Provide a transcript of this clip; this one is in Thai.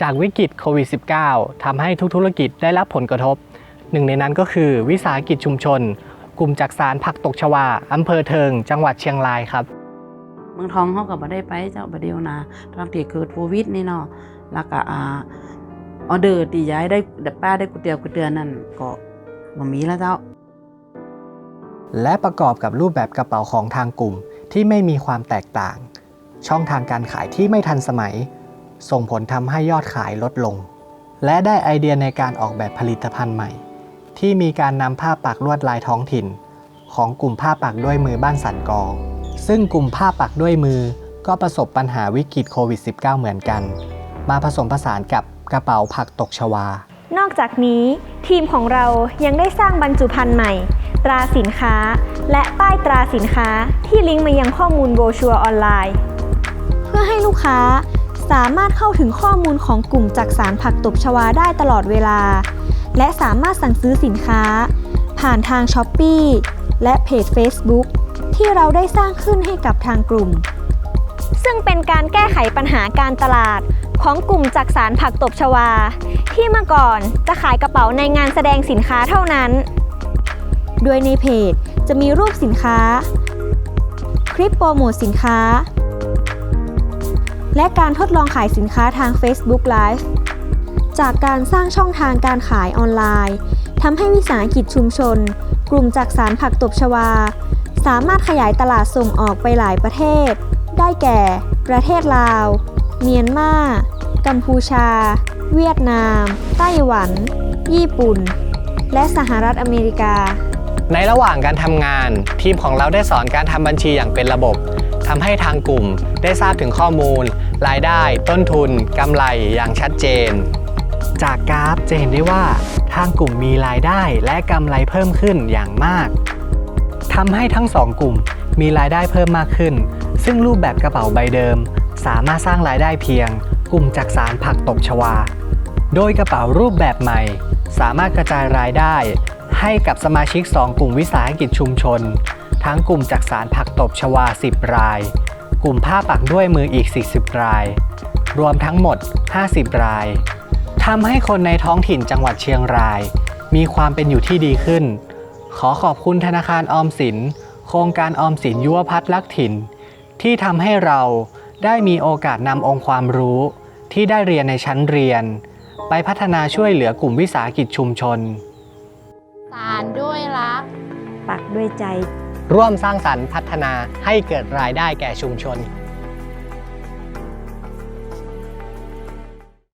จากวิกฤตโควิด -19 ทำให้ทุกธุรกิจได้รับผลกระทบ หนึ่งในนั้นก็คือวิสาหกิจชุมชน กลุ่มจักสารผักตกชวาอำเภอเทิง จังหวัดเชียงรายครับเมืองทองเขาก็บ่ได้ไปเจ้าบ่เดียวนะตอนที่เกิดโควิดนี่เนาะแล้วก็อ่าออเดอร์ที่ย้ายได้ป้าได้ก๋วยเตี๋ยวก๋วยเตี๋ยวนั่นก็บ่มีแล้วเจ้า และประกอบกับรูปแบบกระเป๋าของทางกลุ่มที่ไม่มีความแตกต่าง ช่องทางการขายที่ไม่ทันสมัย ส่งผลทำให้ยอดขายลดลง และได้ไอเดียในการออกแบบผลิตภัณฑ์ใหม่ ที่มีการนำผ้าปักลวดลายท้องถิ่น ของกลุ่มผ้าปักด้วยมือบ้านสันกอ ซึ่งกลุ่มผ้าปักด้วยมือก็ประสบปัญหาวิกฤตโควิด -19 เหมือนกัน มาผสมผสานกับกระเป๋าผักตกชวา นอกจากนี้ทีมของเรายังได้สร้างบรรจุภัณฑ์ใหม่ ตราสินค้า และป้ายตราสินค้าที่ลิงก์มายังข้อมูลโบชัวออนไลน์ เพื่อให้ลูกค้า สามารถเข้าถึงข้อมูลของกลุ่มจักสารผักตบชวาได้ตลอดเวลา และสามารถสั่งซื้อสินค้า ผ่านทาง s h อ p e e และเพจ Facebook ที่เราได้สร้างขึ้นให้กับทางกลุ่ม ซึ่งเป็นการแก้ไขปัญหาการตลาดของกลุ่มจักสารผักตบชวา ที่เมื่อก่อนจะขายกระเป๋าในงานแสดงสินค้าเท่านั้น โดยในเพจจะมีรูปสินค้า คลิปโปรโมทสินค้า และการทดลองขายสินค้าทาง Facebook Live จากการสร้างช่องทางการขายออนไลน์ทำให้วิสาหกิจชุมชน กลุ่มจักสารผักตบชวา สามารถขยายตลาดส่งออกไปหลายประเทศ ได้แก่ ประเทศลาว เมียนมา กัมพูชา เวียดนาม ไต้หวัน ญี่ปุ่น และสหรัฐอเมริกา ในระหว่างการทำงาน ทีมของเราได้สอนการทำบัญชีอย่างเป็นระบบทำให้ทางกลุ่มได้ทราบถึงข้อมูล รายได้ ต้นทุนกำไรอย่างชัดเจน จากกราฟจะเห็นได้ว่าทางกลุ่มมีรายได้และกำไรเพิ่มขึ้นอย่างมากทำให้ทั้งสองกลุ่มมีรายได้เพิ่มมากขึ้น ซึ่งรูปแบบกระเป๋าใบเดิม สามารถสร้างรายได้เพียง กลุ่มจักสารผักตบชวา โดยกระเป๋ารูปแบบใหม่ สามารถกระจายรายได้ ให้กับสมาชิก 2 กลุ่มวิสาหกิจชุมชน ทั้งกลุ่มจักสารผักตบชวา 10 ราย กลุ่มผ้าปักด้วยมืออีก 40 ราย รวมทั้งหมด 50 รายทำให้คนในท้องถิ่นจังหวัดเชียงราย มีความเป็นอยู่ที่ดีขึ้น ขอขอบคุณธนาคารออมสิน โครงการออมสินยุวพัฒน์ลักถิ่น ที่ทำให้เราได้มีโอกาสนำองค์ความรู้ที่ได้เรียนในชั้นเรียน ไปพัฒนาช่วยเหลือกลุ่มวิสาหกิจชุมชน สารด้วยรัก ปักด้วยใจ ร่วมสร้างสรรค์พัฒนาให้เกิดรายได้แก่ชุมชน